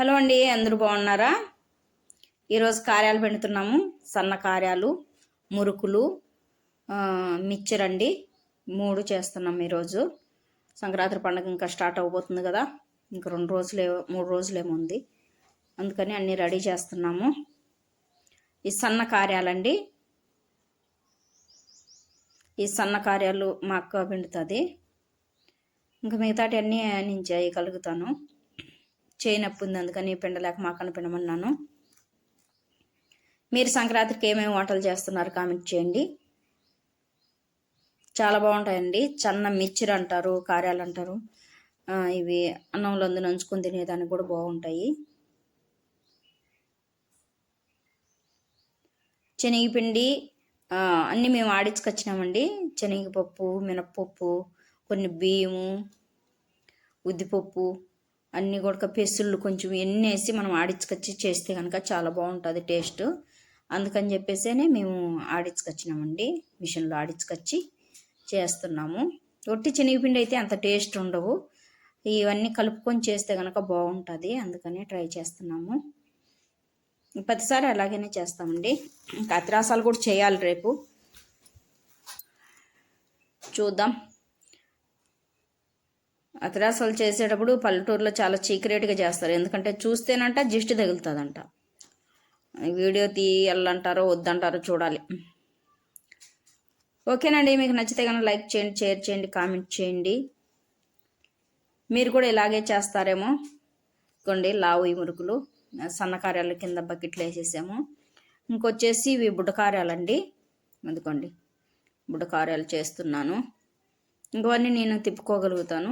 Hello అండి అందరూ బాగున్నారా? ఈరోజు కార్యాలు పెడుతున్నాము. సన్న కార్యాలు మురుకులు మిక్చర్ అండి. మూడు చేస్తున్నాం ఈరోజు. సంక్రాంతి పండుగ ఇంకా స్టార్ట్ అవబోతుంది కదా. ఇంక రెండు రోజులే మూడు రోజులేమో ఉంది. అందుకని అన్నీ రెడీ చేస్తున్నాము. ఈ సన్న కార్యాలండి. ఈ సన్న కార్యాలు మా అక్క పిండుతుంది. ఇంకా మిగతాటి అన్నీ నేను చేయగలుగుతాను. చేయనప్పు ఉంది అందుకని పిండలేక మా పిండమన్నాను. మీరు సంక్రాంతికి ఏమేమి వంటలు చేస్తున్నారు కామెంట్ చేయండి. చాలా బాగుంటాయండి. చన్న మిర్చిరు అంటారు కార్యాలు అంటారు. ఇవి అన్నంలో అందు నంచుకొని తినేదానికి కూడా బాగుంటాయి. శనగపిండి అన్నీ మేము ఆడించుకొచ్చినామండి. శనగపప్పు మినప్పప్పు కొన్ని బియ్యము ఉద్దిపప్పు అన్నీ కూడా పెసుళ్ళు కొంచెం ఎన్ని వేసి మనం ఆడించుకొచ్చి చేస్తే కనుక చాలా బాగుంటుంది టేస్ట్. అందుకని చెప్పేసేనే మేము ఆడించుకొచ్చినామండి మిషన్లో ఆడించుకొచ్చి చేస్తున్నాము. ఒట్టి శనగపిండి అయితే అంత టేస్ట్ ఉండవు. ఇవన్నీ కలుపుకొని చేస్తే కనుక బాగుంటుంది. అందుకని ట్రై చేస్తున్నాము. ప్రతిసారి అలాగనే చేస్తామండి. ఇంకా అతిరాసాలు కూడా చేయాలి రేపు. చూద్దాం. అతిరాసాలు చేసేటప్పుడు పల్లెటూరులో చాలా చీకరేట్గా చేస్తారు. ఎందుకంటే చూస్తేనంట జిస్ట్ తగులుతుందంట. వీడియో తీయాలంటారో వద్దంటారో చూడాలి. ఓకేనండి మీకు నచ్చితే కనుక లైక్ చేయండి షేర్ చేయండి కామెంట్ చేయండి. మీరు కూడా ఇలాగే చేస్తారేమో. కొండి లావు ఈ మురుకులు. సన్నకార్యాల కింద బకెట్లు వేసేసాము. ఇంకొచ్చేసి ఇవి బుడ్డకార్యాలండి అందుకోండి బుడ్డకార్యాలు చేస్తున్నాను. ఇంకవన్నీ నేను తిప్పుకోగలుగుతాను.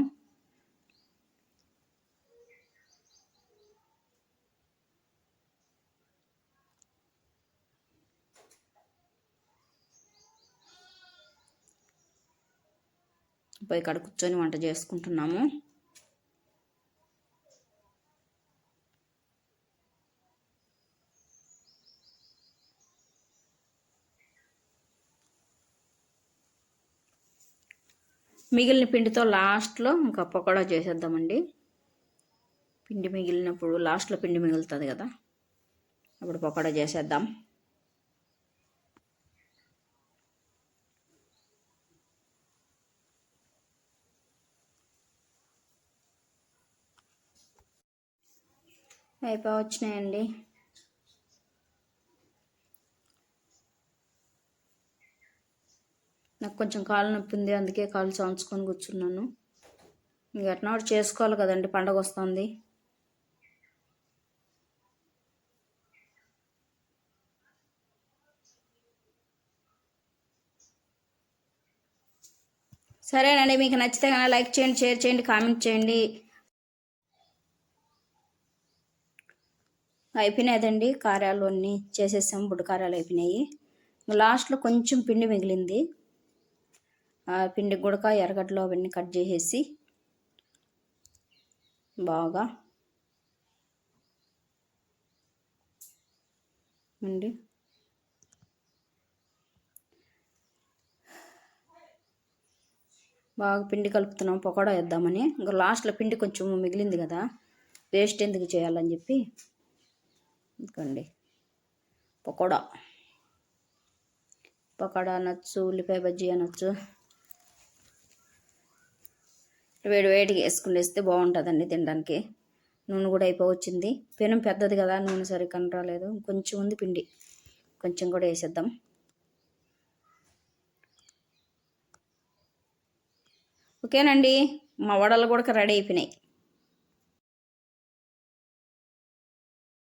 పోయి ఇక్కడ కూర్చొని వంట చేసుకుంటున్నాము. మిగిలిన పిండితో లాస్ట్లో ఇంకా పకోడా చేసేద్దామండి. పిండి మిగిలినప్పుడు లాస్ట్లో పిండి మిగులుతుంది కదా. అప్పుడు పకోడా చేసేద్దాం. అయిపోయి వచ్చినాయండి నాకు కొంచెం కాలు నొప్పి ఉంది అందుకే కాలు చాంచుకొని కూర్చున్నాను. ఇంక ఎట్లా ఒకటి చేసుకోవాలి కదండి పండగ వస్తుంది. సరేనండి మీకు నచ్చితే కనుక లైక్ చేయండి షేర్ చేయండి కామెంట్ చేయండి. అయిపోయినాయండి కారాలు అన్నీ చేసేసాం బుడ్డకారాలు అయిపోయినాయి. లాస్ట్లో కొంచెం పిండి మిగిలింది. ఆ పిండి గుడక ఎర్రగడ్డలు అవన్నీ కట్ చేసేసి బాగా అండి. బాగా పిండి కలుపుతున్నాం పకోడా వేద్దామని. ఇంకా లాస్ట్లో పిండి కొంచెం మిగిలింది కదా వేస్ట్ ఎందుకు చేయాలని చెప్పి ఇంకండి పకోడా. పకోడా అనొచ్చు ఉల్లిపాయ బజ్జీ అనొచ్చు. వేడి వేడిగా వేసుకుని వేస్తే బాగుంటుందండి తినడానికి. నూనె కూడా అయిపోవచ్చింది. పెనం పెద్దది కదా నూనె సరిగ్గా రాలేదు కొంచెం ఉంది పిండి. కొంచెం కూడా వేసేద్దాం. ఓకేనండి. మా వడలు కూడా రెడీ అయిపోయినాయి.